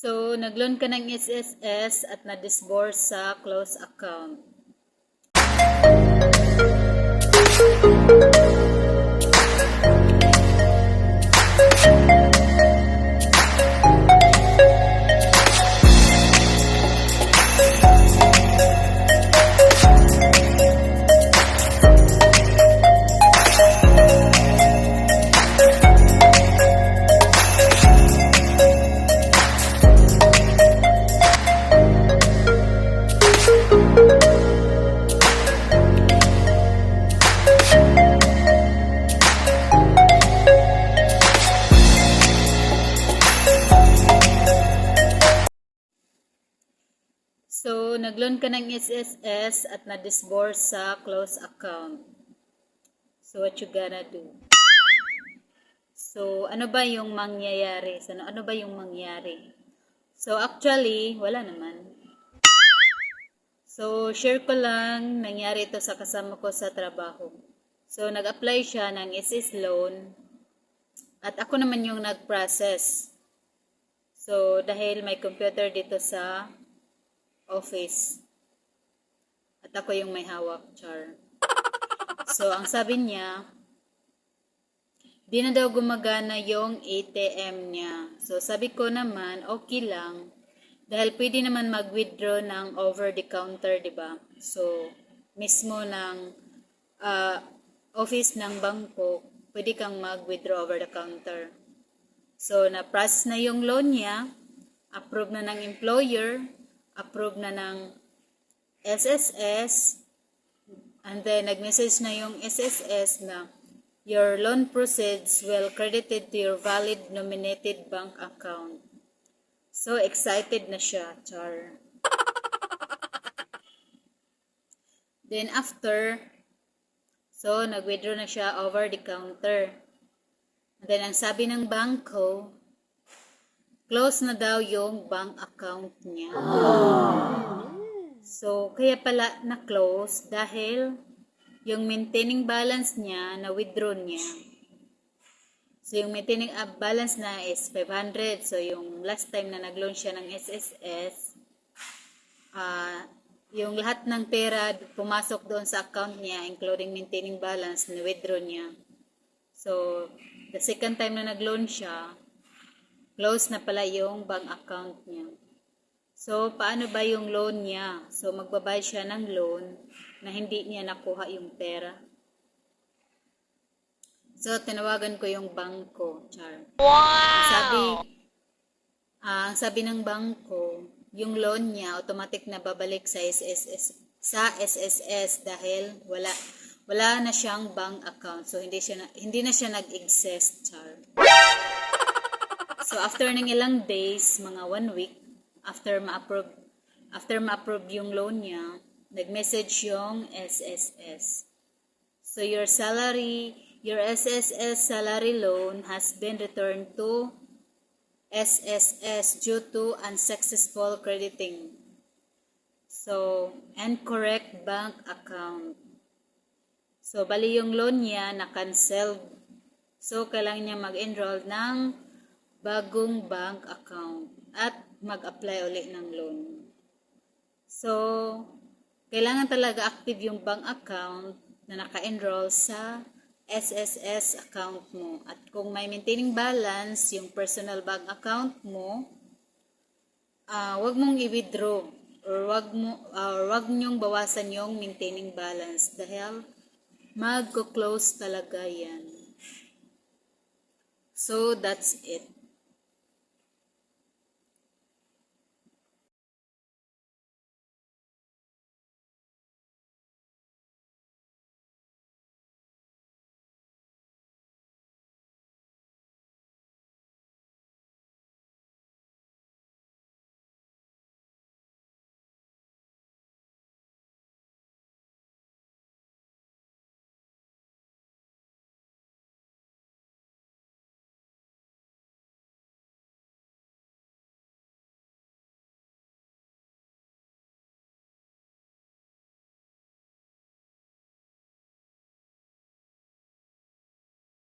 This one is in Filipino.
So, nag-loan ka ng SSS at na-disburse sa close account. So, nag-loan ka ng SSS at na-disburse sa close account. So, what you gonna do? So, ano ba yung mangyayari? So, ano, ano ba yung mangyari? So, actually, wala naman. So, share ko lang nangyari ito sa kasama ko sa trabaho. So, nag-apply siya ng SS loan at ako naman yung nag-process. So, dahil may computer dito sa office. At ako yung may hawak, char. So, ang sabi niya, di na daw gumagana yung ATM niya. So, sabi ko naman, okay lang. Dahil pwede naman mag-withdraw ng over-the-counter, di ba? So, mismo ng ah, office ng bangko, pwede kang mag-withdraw over-the-counter. So, na-process na yung loan niya, approve na ng employer, approve na ng SSS, and then nag-message na yung SSS na your loan proceeds will credited to your valid nominated bank account. So excited na siya, Char. Then after, so nag-withdraw na siya over the counter. And then ang sabi ng bangko, close na daw yung bank account niya. So, kaya pala na-close dahil yung maintaining balance niya, na-withdraw niya. So, yung maintaining uh, balance na is 500. So, yung last time na nag-loan siya ng SSS, ah yung lahat ng pera pumasok doon sa account niya, including maintaining balance, na-withdraw niya. So, the second time na nag-loan siya, close na pala yung bank account niya. So, paano ba yung loan niya? So, magbabayad siya ng loan na hindi niya nakuha yung pera. So, tinawagan ko yung bangko, Char. Wow! Sabi, ang sabi ng bangko, yung loan niya automatic na babalik sa SSS sa SSS dahil wala wala na siyang bank account. So hindi siya na, hindi na siya nag-exist, char. So after ng ilang days, mga one week after ma-approve after ma-approve yung loan niya, nag-message yung SSS. So your salary, your SSS salary loan has been returned to SSS due to unsuccessful crediting. So, incorrect bank account. So, bali yung loan niya na-cancel. So, kailangan niya mag-enroll ng bagong bank account at mag-apply ulit ng loan. So, kailangan talaga active yung bank account na naka-enroll sa SSS account mo. At kung may maintaining balance yung personal bank account mo, ah wag mong i-withdraw or wag mo or wag niyong bawasan yung maintaining balance dahil magko-close talaga yan. So that's it.